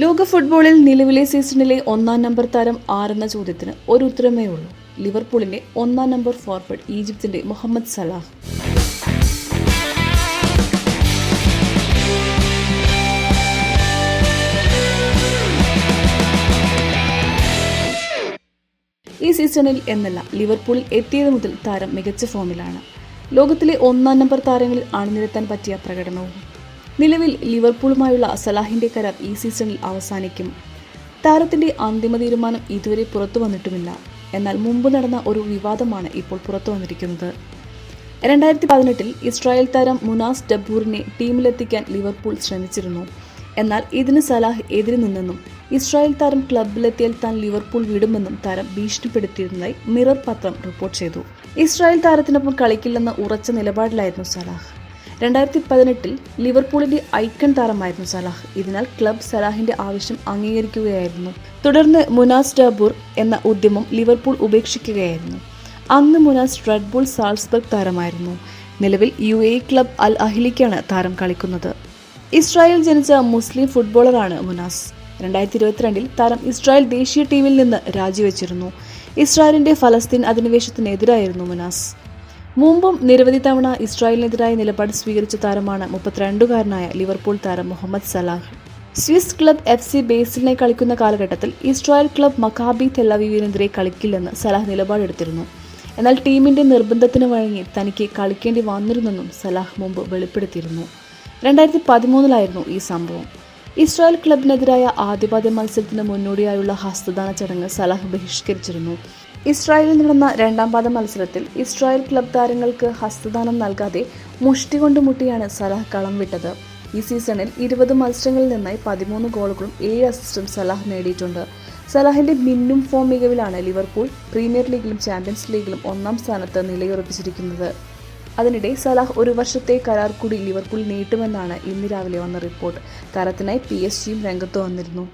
ലോക ഫുട്ബോളിൽ നിലവിലെ സീസണിലെ ഒന്നാം നമ്പർ താരം ആരെന്ന ചോദ്യത്തിന് ഒരു ഉത്തരമേ ഉള്ളൂ. ലിവർപൂളിന്റെ ഒന്നാം നമ്പർ ഫോർവേഡ് ഈജിപ്തിന്റെ മുഹമ്മദ് സലാഹ്. ഈ സീസണിൽ എന്നല്ല ലിവർപൂളിൽ എത്തിയത് മുതൽ താരം മികച്ച ഫോമിലാണ് ലോകത്തിലെ ഒന്നാം നമ്പർ താരങ്ങളിൽ അണിനിരത്താൻ പറ്റിയ പ്രകടനവും. നിലവിൽ ലിവർപൂളുമായുള്ള സലാഹിന്റെ കരാർ ഈ സീസണിൽ അവസാനിക്കും. താരത്തിന്റെ അന്തിമ തീരുമാനം ഇതുവരെ പുറത്തു വന്നിട്ടുമില്ല. എന്നാൽ മുമ്പ് നടന്ന ഒരു വിവാദമാണ് ഇപ്പോൾ പുറത്തു വന്നിരിക്കുന്നത്. രണ്ടായിരത്തി പതിനെട്ടിൽ ഇസ്രായേൽ താരം മുനാസ് ഡബൂറിനെ ടീമിലെത്തിക്കാൻ ലിവർപൂൾ ശ്രമിച്ചിരുന്നു. എന്നാൽ ഇതിന് സലാഹ് എതിരി നിന്നെന്നും ഇസ്രായേൽ താരം ക്ലബിലെത്തിയാൽ താൻ ലിവർപൂൾ വിടുമെന്നും താരം ഭീഷണിപ്പെടുത്തിയിരുന്നതായി മിറർ പത്രം റിപ്പോർട്ട് ചെയ്തു. ഇസ്രായേൽ താരത്തിനൊപ്പം കളിക്കില്ലെന്ന ഉറച്ച നിലപാടിലായിരുന്നു സലാഹ്. രണ്ടായിരത്തി പതിനെട്ടിൽ ലിവർപൂളിന്റെ ഐക്കൺ താരമായിരുന്നു സലാഹ്. ഇതിനാൽ ക്ലബ് സലാഹിന്റെ ആവശ്യം അംഗീകരിക്കുകയായിരുന്നു. തുടർന്ന് മുനാസ് ഡാബൂർ എന്ന ഉദ്യമം ലിവർപൂൾ ഉപേക്ഷിക്കുകയായിരുന്നു. അന്ന് മുനാസ് റെഡ്ബുൾ സാൾസ്ബർഗ് താരമായിരുന്നു. നിലവിൽ യു എ ക്ലബ് അൽ അഹിലിക്കാണ് താരം കളിക്കുന്നത്. ഇസ്രായേൽ ജനിച്ച മുസ്ലിം ഫുട്ബോളറാണ് മുനാസ്. രണ്ടായിരത്തി ഇരുപത്തിരണ്ടിൽ താരം ഇസ്രായേൽ ദേശീയ ടീമിൽ നിന്ന് രാജിവെച്ചിരുന്നു. ഇസ്രായേലിന്റെ ഫലസ്തീൻ അധിനിവേശത്തിനെതിരായിരുന്നു മുനാസ്. മുമ്പും നിരവധി തവണ ഇസ്രായേലിനെതിരായ നിലപാട് സ്വീകരിച്ച താരമാണ് മുപ്പത്തിരണ്ടുകാരനായ ലിവർപൂൾ താരം Mohamed Salah. Swiss club F C ബേസിലിനെ കളിക്കുന്ന കാലഘട്ടത്തിൽ ഇസ്രായേൽ ക്ലബ് മക്കാബി തെല്ലവീവിനെതിരെ കളിക്കില്ലെന്ന് സലാഹ് നിലപാടെടുത്തിരുന്നു. എന്നാൽ ടീമിന്റെ നിർബന്ധത്തിന് വഴങ്ങി തനിക്ക് കളിക്കേണ്ടി വന്നിരുന്നെന്നും സലാഹ് മുമ്പ് വെളിപ്പെടുത്തിയിരുന്നു. രണ്ടായിരത്തി പതിമൂന്നിലായിരുന്നു ഈ സംഭവം. ഇസ്രായേൽ ക്ലബിനെതിരായ ആദ്യപാദ്യ മത്സരത്തിന് മുന്നോടിയായുള്ള ഹസ്തദാന ചടങ്ങ് സലാഹ് ബഹിഷ്കരിച്ചിരുന്നു. ഇസ്രായേലിൽ നടന്ന രണ്ടാം പാദ മത്സരത്തിൽ ഇസ്രായേൽ ക്ലബ് താരങ്ങൾക്ക് ഹസ്തദാനം നൽകാതെ മുഷ്ടി കൊണ്ട് മുട്ടിയാണ് സലാഹ് കളം വിട്ടത്. ഈ സീസണിൽ ഇരുപത് മത്സരങ്ങളിൽ നിന്നായി പതിമൂന്ന് ഗോളുകളും ഏഴ് അസിസ്റ്റും സലാഹ് നേടിയിട്ടുണ്ട്. സലാഹിന്റെ മിന്നും ഫോം മികവിലാണ് ലിവർപൂൾ പ്രീമിയർ ലീഗിലും ചാമ്പ്യൻസ് ലീഗിലും ഒന്നാം സ്ഥാനത്ത് നിലയുറപ്പിച്ചിരിക്കുന്നത്. അതിനിടെ സലാഹ് ഒരു വർഷത്തെ കരാർ കൂടി ലിവർപൂൾ നീട്ടുമെന്നാണ് ഇന്ന് രാവിലെ വന്ന റിപ്പോർട്ട്. താരത്തിനായി പി എസ് ജിയും രംഗത്ത് വന്നിരുന്നു.